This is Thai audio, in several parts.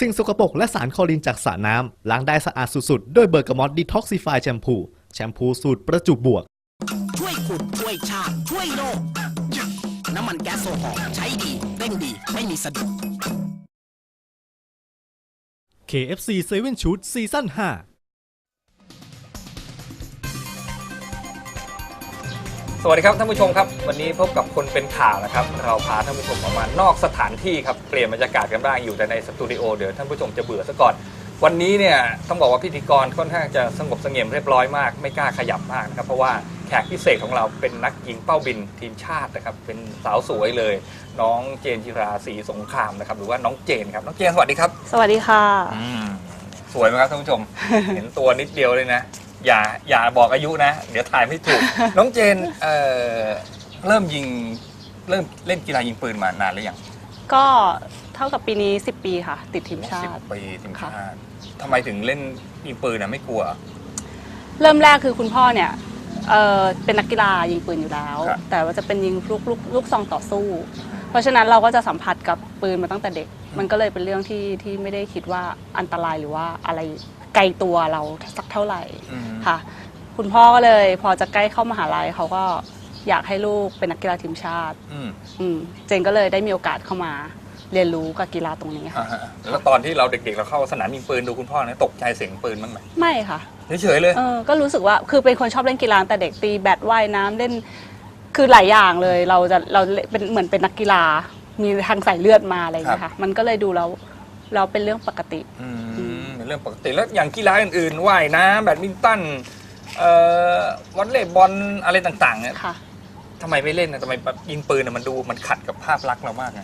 สิ่งสกปรกและสารคลอรินจากสระน้ำล้างได้สะอาดสุดๆ ด้วยเบอร์กามอตดีท็อกซิฟายแชมพู แชมพูสูตรประจุบวก ช่วยขุดช่วยชาติช่วยโลก น้ำมันแก๊สโซฮอล์ใช้ดีเร่งดีไม่มีสะดุด KFC 7 Shoot ซีซั่น5 สวัสดีครับท่านผู้ชมครับ วันนี้พบกับคนเป็นข่าวนะครับ เราพาท่านผู้ชมออกมานอกสถานที่ครับเปลี่ยนบรรยากาศกันบ้างอยู่แต่ในสตูดิโอเดี๋ยวท่านผู้ชมจะเบื่อซะก่อน วันนี้เนี่ยต้องบอกว่าพิธีกรค่อนข้างจะสงบเสงี่ยมเรียบร้อยมากไม่กล้าขยับมากนะครับเพราะว่าแขกพิเศษของเราเป็นนักยิงเป้าบินทีมชาตินะครับเป็นสาวสวยเลย น้องเจนจิราศรีสงครามนะครับหรือว่าน้องเจนครับน้องเจนสวัสดีครับ สวัสดีค่ะสวยไหมครับท่านผู้ชม เห็นตัวนิดเดียวเลยนะ อย่าอย่าบอกอายุนะ เดี๋ยวถ่ายไม่ถูก น้องเจนเอ่อเริ่มยิงเริ่มเล่นกีฬายิงปืนมานานหรือยังก็เท่ากับปีนี้ 10 ปีค่ะ ติดทีมชาสิบติ ปีทีมค่ะชาติทำไมถึงเล่นยิงปืนนะไม่กลัว เริ่มแรกคือคุณพ่อเนี่ยเอ่อเป็นนักกีฬายิงปืนอยู่แล้ว ครับ แต่ว่าจะเป็นยิงลูกลูกลูกซองต่อสู้ เพราะฉะนั้นเราก็จะสัมผัสกับปืนมาตั้งแต่เด็ก มันก็เลยเป็นเรื่องที่ที่ไม่ได้คิดว่าอันตรายหรือว่าอะไรไกลตัวเราสักเท่าไหร่อืมค่ะ คุณพ่อก็เลยพอจะใกล้เข้ามหาลัยเขาก็อยากให้ลูกเป็นนักกีฬาทีมชาติอืมอืมเจนก็เลยได้มีโอกาสเข้ามาเรียนรู้กับกีฬาตรงนี้ค่ะอ่าฮะแล้วตอนที่เราเด็กๆเราเข้าสนามยิงปืนดูคุณพ่อเนี่ยตกใจเสียงปืนบ้างไหมไม่ค่ะเฉยๆเลยเออก็รู้สึกว่าคือเป็นคนชอบเล่นกีฬาตั้งแต่เด็กตีแบดว่ายน้ำเล่นคือหลายอย่างเลยเราจะเราเป็นเหมือนเป็นนักกีฬา มีทางสายเลือดมาอะไรอย่างเงี้ยค่ะ มันก็เลยดูแล้วเราเป็นเรื่องปกติ อืมเป็นเรื่องปกติแล้วอย่างกีฬาอื่นๆว่ายน้ำแบดมินตันเอ่อวอลเลย์บอลอะไรต่างๆเนี่ยค่ะ ทำไมไม่เล่นนะทำไมแบบยิงปืนน่ะมันดูมันขัดกับภาพลักษณ์เรามากไง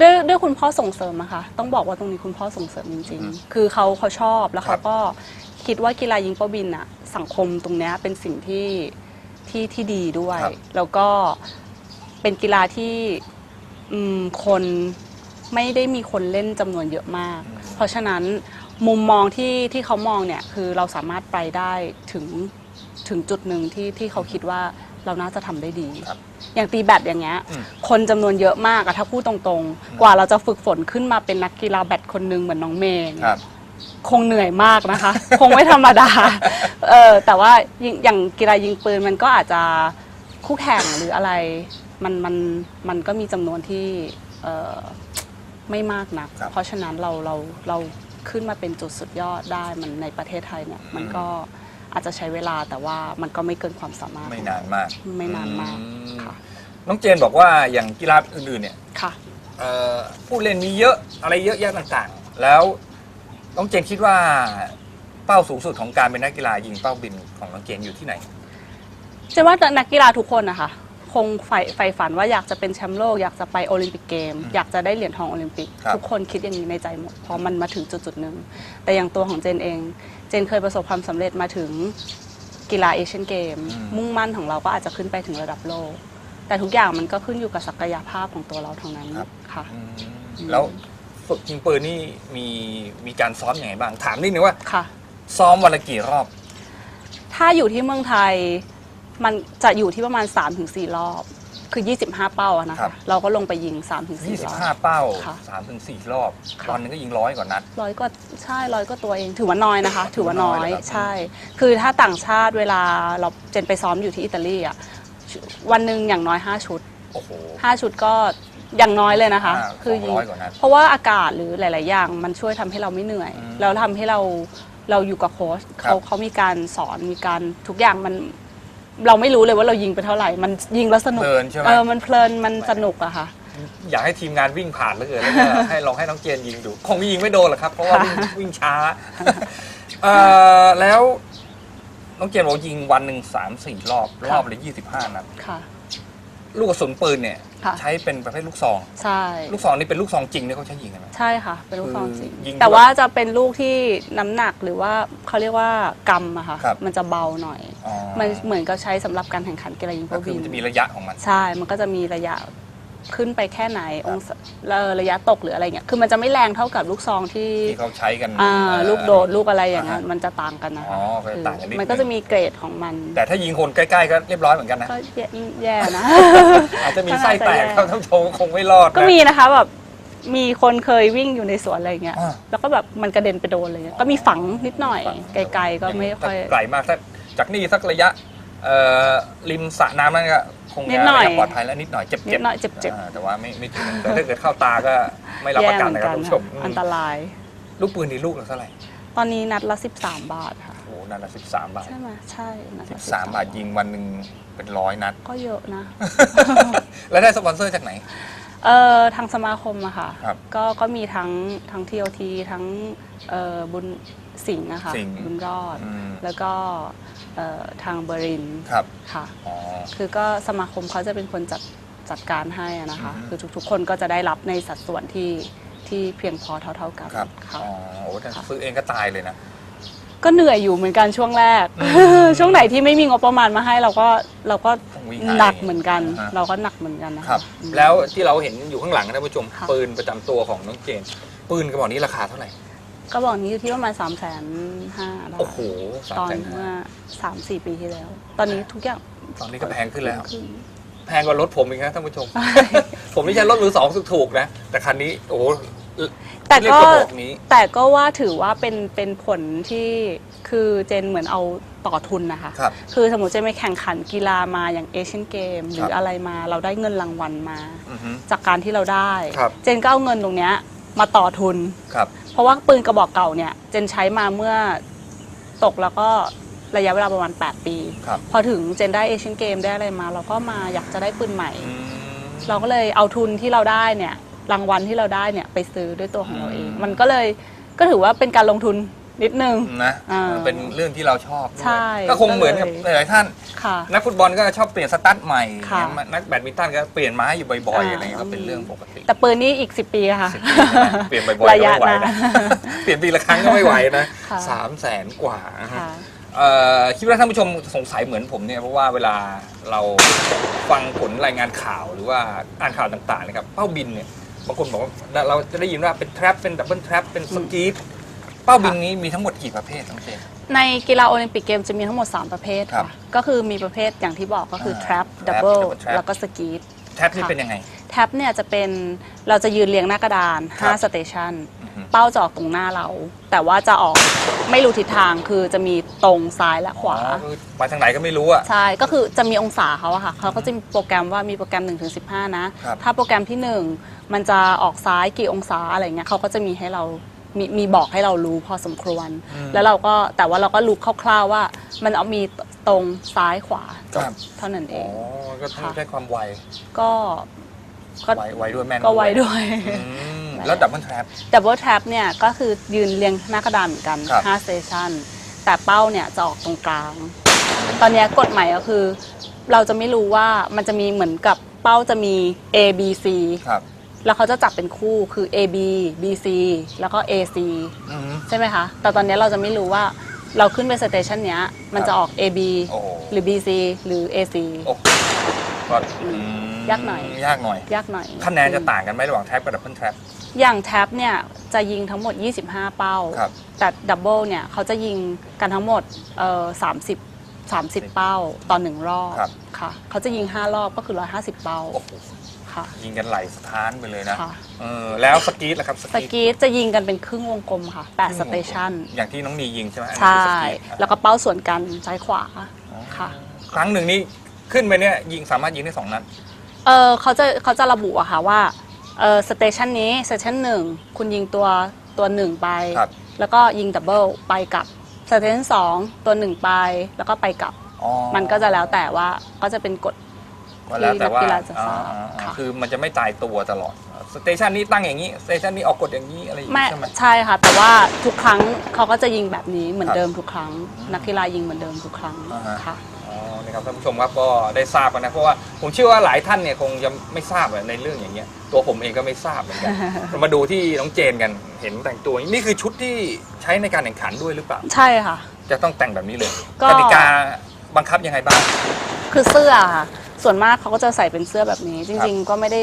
ด้วยด้วยคุณพ่อส่งเสริมอะค่ะ ต้องบอกว่าตรงนี้คุณพ่อส่งเสริมจริง อืมๆคือเขาเขาชอบแล้วครัเขาบ ก็คิดว่ากีฬายิงเป้าบินอะสังคมตรงเนี้ยเป็นสิ่งที่ที่ที่ดีด้วย ครับแล้วก็เป็นกีฬาที่ อืมคนไม่ได้มีคนเล่นจำนวนเยอะมาก เพราะฉะนั้นมุมมองที่ที่เขามองเนี่ยคือเราสามารถไปได้ถึงถึงจุดหนึ่งที่ที่เขาคิดว่าเราน่าจะทำได้ดี ครับอย่างตีแบดอย่างเงี้ย อืม คนจำนวนเยอะมากอะถ้าพูดตรงๆ กว่าเราจะฝึกฝนขึ้นมาเป็นนักกีฬาแบดคนหนึงเหมือนน้องเมย์ครับ คงเหนื่อยมากนะคะ คงไม่ธรรมดา เออแต่ว่ายิงอย่างกีฬายิงปืนมันก็อาจจะ คู่แข่งหรืออะไร มันมันมันก็มีจำนวนที่เออไม่มากนัก ครับ เพราะฉะนั้นเราเราเราขึ้นมาเป็นจุดสุดยอดได้มันในประเทศไทยเนี่ยมันก็อาจจะใช้เวลาแต่ว่ามันก็ไม่เกินความสามารถ ไม่นานมากไม่นานมากอืมค่ะ น้องเจนบอกว่าอย่างกีฬาอื่นๆเนี่ยค่ะ เอ่อผู้เล่นมีเยอะอะไรเยอะแยะต่างๆ แล้วน้องเจนคิดว่าเป้าสูงสุดของการเป็นนักกีฬายิงเป้าบินของน้องเจนอยู่ที่ไหน เชื่อว่านักกีฬาทุกคนนะคะคงใฝ่ใฝ่ฝันว่าอยากจะเป็นแชมป์โลกอยากจะไปโอลิมปิกเกมอืมอยากจะได้เหรียญทองโอลิมปิก ครับ ทุกคนคิดอย่างนี้ในใจหมดพอมันมาถึงจุดจุดๆหนึ่งแต่อย่างตัวของเจนเอง เจนเคยประสบความสำเร็จมาถึงกีฬาเอเชียนเกม มุ่งมั่นของเราก็อาจจะขึ้นไปถึงระดับโลก แต่ทุกอย่างมันก็ขึ้นอยู่กับศักยภาพของตัวเราทั้งนั้นค่ะ อืมแล้วฝึกยิงปืนนี่มีมีการซ้อมอยังไงบ้าง ถามนิดนึงว่า ค่ะ ซ้อมวันละกี่รอบ ถ้าอยู่ที่เมืองไทย มันจะอยู่ที่ประมาณ 3-4 รอบ คือ 25 เป้าอะนะครัคะบ เราก็ลงไปยิง 3-4 รอบ 25 เป้า ค่ะ3ถึง4รอบ ค่ะ ตอนนึงก็ยิงร้อยกว่านัด ร้อยก็ใช่ร้อยก็ตัวเองถือว่าน้อยนะคะ ถือว่าน้อยถือว่าน้อยเหรอครับ ใช่ คือถ้าต่างชาติเวลาเราเจนไปซ้อมอยู่ที่อิตาลีอะวันหนึ่งอย่างน้อย 5 ชุด โอ้โห 5 ชุดก็อย่างน้อยเลยนะคะ อ่าคือยิง200กว่านัดเพราะว่าอากาศหรือหลาย ๆ อย่างมันช่วยทำให้เราไม่เหนื่อย อืมแล้วทำให้เราเราอยู่กับโค้ชครับ เขาเขามีการสอนมีการทุกอย่างมัน เราไม่รู้เลยว่าเรายิงไปเท่าไหร่ มันยิงแล้วสนุกเพลินใช่ไหม เออมันเพลินมันสนุกอะค่ะ อยากให้ทีมงานวิ่งผ่านเหลือเกินแล้วก็ให้ลองให้น้องเจนยิงดู คงยิงไม่โดนหรอกครับ เพราะว่าวิ่งวิ่งช้าเอ่อแล้วน้องเจนบอกยิงวันหนึ่งสามสี่รอบ รอบละยี่สิบห้านัดค่ะ ลูกกระสุนปืนเนี่ย ค่ะ ใช้เป็นประเภทลูกซอง ใช่ ลูกซองนี่เป็นลูกซองจริงที่เขาใช้ยิงกันไหม ใช่ค่ะ เป็นลูกซองจริง คือยิงแต่ว่าจะเป็นลูกที่น้ำหนักหรือว่าเขาเรียกว่ากำอะค่ะ ครับ มันจะเบาหน่อย อ๋อมันเหมือนกับใช้สำหรับการแข่งขันกีฬายิงก็โป้คือบิน มันจะมีระยะของมัน ใช่ มันก็จะมีระยะ ขึ้นไปแค่ไหนองศาเอ่อระยะตกหรืออะไรเงี้ยคือมันจะไม่แรงเท่ากับลูกซองที่ที่เขาใช้กันอ่าเอ่อลูกโดดลูกอะไรอย่างนั้นอ่าฮะมันจะต่างกันนะคะอ๋อก็จะต่างกันนิดนึงมันก็จะมีเกรดของมัน แต่ถ้ายิงคนใกล้ๆก็เรียบร้อยเหมือนกันนะก็แย่แย่นะอาจจะมีไส้แตกก็ครับน่าจะแย่ท่านผู้ชมคงไม่รอดนะก็มีนะคะแบบมีคนเคยวิ่งอยู่ในสวนอะไรเงี้ยอ่าแล้วก็แบบมันกระเด็นไปโดนอะไรเลย ก็มีฝังนิดหน่อย ไกลๆก็ไม่ค่อยไกลมากถ้าจากนี่สักระยะ เอ่อริมสระน้ำนั่นก็คงนิจะดหน่อยระยะปลอดภัยแล้วนิดหน่อยเจ็บๆนิดหน่อยเจ็บๆาแต่ว่าไม่ไม่ถึงแต่ถ้าเกิดเข้าตาก็ไม่รับประกันนะครับคุณผู้ชมอันตราย ลูกปืนนี่ลูกละเท่าไหร่ตอนนี้นัดละ 13 บาทค่ะ โอ้โหนั่นละสิบสามบาทใช่ไหมใช่นัดสิละบสามบาทยิงวันหนึ่งเป็นร้อยนัด ก็เยอะนะ แล้วได้สปอนเซอร์จากไหน เออทางสมาคมอะค่ะ ครับ ก็ก็มีทั้งทั้งทีโอทีทั้งเอ่อบุญสิงห์นะคะสิงห์บุญรอด อืม แล้วก็ เอ่อทางเบอรินทร์ครับ ค่ะ อ๋อ คือก็สมาคมเขาจะเป็นคนจัดจัดการให้อะนะคะ อือฮึ คือทุกๆ คนก็จะได้รับในสัดส่วนที่ที่เพียงพอเท่า ๆกันครับ ค่ะ อ๋อ โอ้แต่ค่ะ ซื้อเองก็ตายเลยนะ ก็เหนื่อยอยู่เหมือนกันช่วงแรกช่วงไหนที่ไม่มีงบประมาณมาให้เราก็เราก็ต้องวิ่งหาหนักเหมือนกันอ่าฮะเราก็หนักเหมือนกันนะะครับ อืม แล้วที่เราเห็นอยู่ข้างหลังนะท่านผู้ชม ค่ะ ปืนประจำตัวของน้องเจน ปืนกระบอกนี้ราคาเท่าไหร่ ก็บอกนี้อยู่ที่ประมาณ3ามแสนห้าบาทโอ้โหสามตอนแสนเมื่อสามสี่ปีที่แล้ว ตอนนี้ทุกอย่างตอนนี้ก็แพงขึ้นแล้ว ขึ้น แพงกว่ารถผมอีกนะท่านผู้ชม ผมนี่ใช้รถมือสองถูกๆนะ แต่คันนี้โอ้โหแต่เรียก็กระบอกนี้ แต่ก็ว่าถือว่าเป็นเป็นผลที่คือเจนเหมือนเอาต่อทุนนะคะครับคือสมมติเจนไปแข่งขันกีฬามาอย่างเอเชียนเกมหรืครัอบอะไรมาเราได้เงินรางวัลมา อือฮึ จากการที่เราได้ ครับ เจนก็เอาเงินตรงเนี้ย มาต่อทุน ครับ เพราะว่าปืนกระบอกเก่าเนี่ยเจนใช้มาเมื่อตกแล้วก็ระยะเวลาประมาณ 8 ปี ครับพอถึงเจนได้เอเชียนเกมได้อะไรมา เราก็มาอยากจะได้ปืนใหม่ อืม เราก็เลยเอาทุนที่เราได้เนี่ยรางวัลที่เราได้เนี่ยไปซื้อด้วยตัวของเราเอง อืม มันก็เลยก็ถือว่าเป็นการลงทุน นิดนึง นะอ่าเป็นเรื่องที่เราชอบด้วยใช่ก็คงเหมือนกับก็เลยหลายๆท่าน ค่ะ นักฟุตบอลก็ชอบเปลี่ยนสตาร์ทใหม่ค่ะนักแบดมินตันก็เปลี่ยนไม้อยู่บ่อยๆอ่า อะไรเงี้ยก็เป็นเรื่องปกติแต่ปืนนี้อีก 10 ปีอะค่ะสิบปีนะเปลี่ยนบ่อยๆก็ระยะไม่ไหวนะ นานเปลี่ยนปีละครั้งก็ไม่ไหวนะค่ะ สามแสนกว่า ค่ะ เอ่อคิดว่าท่านผู้ชมสงสัยเหมือนผมเนี่ยเพราะว่าเวลาเราฟังผลรายงานข่าวหรือว่าอ่านข่าวต่างๆนะครับเป้าบินเนี่ยบางคนบอกว่าเราจะได้ยินว่าเป็น trap เป็น double trap เป็นสกีต เป้าบินนี้มีทั้งหมดกี่ประเภทน้องเจน ในกีฬาโอลิมปิกเกมจะมีทั้งหมด 3 ประเภทครัค่ะบก็คือมีประเภทอย่างที่บอกก็คือ อ่า trap trap double double trap แล้วก็สกีต trap นี่ค่ะเป็นยังไง แท็บเนี่ยจะเป็นเราจะยืนเรียงหน้ากระดาน ครับ5 สเตชันอือฮึ เป้าจะออกตรงหน้าเรา แต่ว่าจะออกไม่รู้ทิศทางคือจะมีตรงซ้ายและขวา อ๋อคือไปทางไหนก็ไม่รู้อะ ใช่ ก็คือจะมีองศาเขาอะค่ะ เขาก็จะมีโปรแกรมว่ามีโปรแกรม1นถึงสินะ ครับ ถ้าโปรแกรมที่ 1 มันจะออกซ้ายกี่องศาอะไรเงี้ยเขาก็จะมีให้เรา มีมีบอกให้เรารู้พอสมควรแล้วเราก็แต่ว่าเราก็รู้คร่าวๆว่า มันเอามีตรงซ้ายขวาจครับบเท่านั้นเออ๋อง ก็ต้องใช้ความไวก็ก็ไวไวด้วยแม่นก็ไวด้วย อืมแล้วดับเบิลแทร็บดับเบิลแท็บเนี่ยก็คือยืนเรียงหน้ากระดานเหมือนกันครับ 5สเตชันแต่เป้าเนี่ยจะออกตรงกลาง ตอนเนี้ยกฎใหม่ก็คือ เราจะไม่รู้ว่ามันจะมีเหมือนกับเป้าจะมี A B C ครับ แล้วเขาจะจับเป็นคู่คือ A B B C แล้วก็ A C อืม ใช่ไหมคะ แต่ตอนเนี้ยเราจะไม่รู้ว่าเราขึ้นไปสเตชันเนี้ย มันจะออก A B โอ้โห หรือ B C หรือ A C โอ้โหก็อืมยากหน่อย ยากหน่อย ยากหน่อยคะแนนจะต่างกันไหมระหว่างแท็บกับดับเบิลแท็บ อย่างแท็บเนี่ยจะยิงทั้งหมด 25 เป้า ครับ แต่ดับเบิลเนี่ยเขาจะยิงกันทั้งหมดเอ่อ30 30 เป้าต่อหนึ่งรอบครับ ค่ะ เขาจะยิง 5 รอบก็คือ 150 เป้า โอ้โห ค่ะ ยิงกันไหลสถานไปเลยนะค่ะ เออแล้วสกีตล่ะครับสกีตจะยิงกันเป็นครึ่งวงกลมค่ะ8สเตชันอย่างที่น้องนียิงใช่ไหมอันนี้ใช่ คือสกีตแล้วก็เป้าส่วนกันซ้ายขวาค่ะ ครั้งหนึ่งนี่ขึ้นไปเนี่ยยิงสามารถยิงได้สองนัด เออเขาจะเขาจะระบุอะค่ะว่าเออสเตชันนี้สเตชันหนึ่งคุณยิงตัวตัวหนึ่งไป ครับ แล้วก็ยิงดับเบิลไปกลับสเตชันสองตัวหนึ่งไปแล้วก็ไปกลับ อ๋อมันก็จะแล้วแต่ว่าก็จะเป็นกฎ ก็แล้วแต่ว่าที่นักกีฬาจะทราบอ่าอ่าค่ะ คือมันจะไม่ตายตัวตลอดสเตชันนี้ตั้งอย่างนี้สเตชันนี้ออกกฎอย่างนี้อะไรอย่างไม่นี้ใช่ไหม ใช่ค่ะ แต่ว่าทุกครั้งเขาก็จะยิงแบบนี้เหมือคนรับเดิมทุกครั้ง นักกีฬายิงเหมือนเดิมทุกครั้งอ่าฮะ ค่ะ อ๋อนะครับท่านผู้ชมครับก็ได้ทราบกันนะเพราะว่าผมเชื่อว่าหลายท่านเนี่ยคงจะไม่ทราบในเรื่องอย่างเงี้ยตัวผมเองก็ไม่ทราบเหมือนกัน เรามาดูที่น้องเจนกันเห็นแต่งตัวนี่คือชุดที่ใช้ในการแข่งขันด้วยหรือเปล่า ใช่ค่ะ จะต้องแต่งแบบนี้เลยก็ กติกาบังคับยังไงบ้าง คือเสื้อค่ะ ส่วนมากเขาก็จะใส่เป็นเสื้อแบบนี้ จริง ๆ ก็ไม่ได้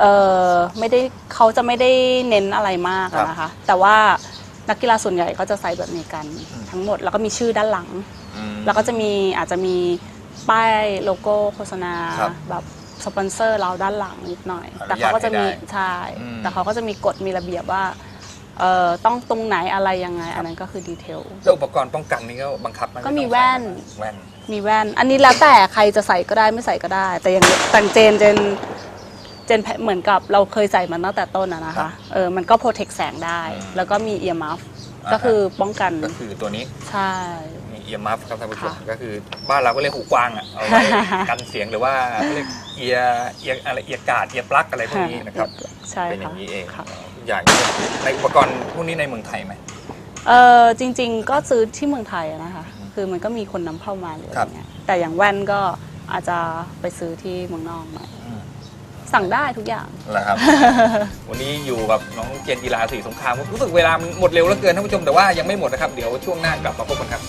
เออไม่ได้เขาจะไม่ได้เน้นอะไรมากอะนะคะ แต่ว่านักกีฬาส่วนใหญ่ก็จะใส่แบบนี้กันอืมทั้งหมดแล้วก็มีชื่อด้านหลัง อืม แล้วก็จะมีอาจจะมีป้ายโลโก้โฆษณาครับแบบสปอนเซอร์เราด้านหลังนิดหน่อย อนุญาตแต่เขาก็จะมีให้ได้ใช่อืม แต่เขาก็จะมีกฎมีระเบียบว่า เอ่อต้องตรงไหนอะไรยังไง อันนั้นก็คือดีเทล แล้วอุปกรณ์ป้องกันนี่ก็บังคับไหก็มีแว่น แว่น มีแว่น อันนี้แล้วแต่ใครจะใส่ก็ได้ไม่ใส่ก็ได้ แต่อย่างแต่งเจนเจนเจนเหมือนกับเราเคยใส่มันตั้งแต่ต้นอะนะครัคะบเออมันก็โปรเทคแสงได้ อืมแล้วก็มีเอียร์มัฟอ่า ก็คือป้องกันก็คือตัวนี้ใช่มีเอียร์มัฟครับท่านผู้ชมค่ะ ก็คือบ้านเราก็เรียกหูกว้างอะเอาไว้กันเสียงหรือว่าเรียกเอียร์เอียร์อะไรเอียร์การ์ดเอียร์ปลั๊กอะไรพวกนี้นะครับ ใช่เป็นอค่ะย่างนี้เองค่ะทุก อย่างในอุปกรณ์พวกนี้ในเมืองไทยไหม เออจริง ๆ ก็ซื้อที่เมืองไทยอะนะคะ คือมันก็มีคนนำเข้ามาหรืออะไรเงี้ยแต่อย่างแว่นก็อาจจะไปซื้อที่เมืองนอกหน่อยอืมสั่งได้ทุกอย่างแล้วครับ วันนี้อยู่กับน้องเจนกีฬาสีสงครามรู้สึกเวลามันหมดเร็วเหลือเกินท่านผู้ชมแต่ว่ายังไม่หมดนะครับ เดี๋ยวช่วงหน้ากลับมาพบกันครับ